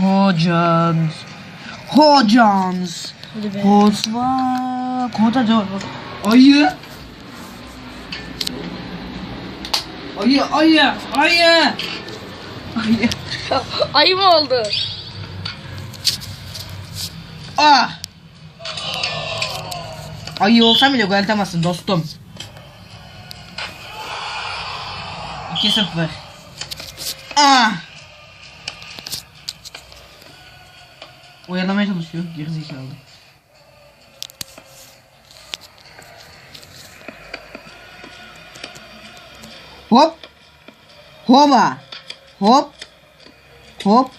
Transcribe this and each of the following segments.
Hocans. Hocans. Kosva. Koda Ayı. Ayı, ayı, ayı. Ayı. Ayı mı oldu? Ah. Ayı olsam bile gol atamazsın dostum. 2-0. Ah. Oyalamaya çalışıyor gerizekalı. Hop. Hoba. Hop. Hop.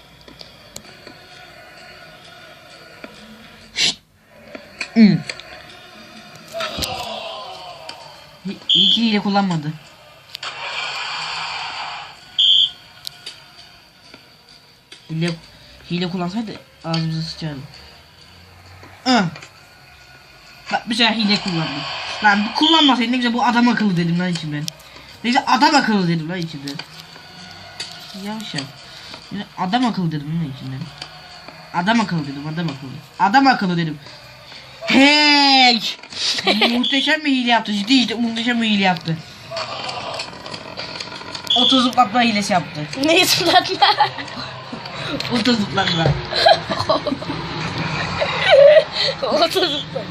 Hmm. İyi ki hile kullanmadı. Hile, hile kullansaydı ağzımıza sıçardı. Ah. Bak bir sefer hile kullandı. Lan kullanmasaydı ne güzel bu adam akıllı dedim lan içimden. Ne güzel adam akıllı dedim lan içimden. Yavşak. Yani adam akıllı dedim lan içimden. Adam akıllı dedim adam akıllı. Adam akıllı dedim. Hey! muhteşem bir hile yaptı. Ciddi ciddi muhteşem bir hile yaptı. 30 zıplatma hilesi yaptı. Neyi zıplatma? 30 zıplatma. Oto zıpla.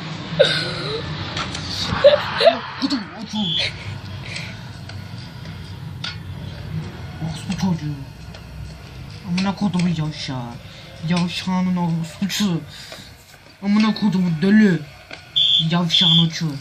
Kutum 30. Orospu çocuğu. Amına kodumu yavşağı. Yavşağının orospusu. Amına kodumu dölü. Yavşağın uçu.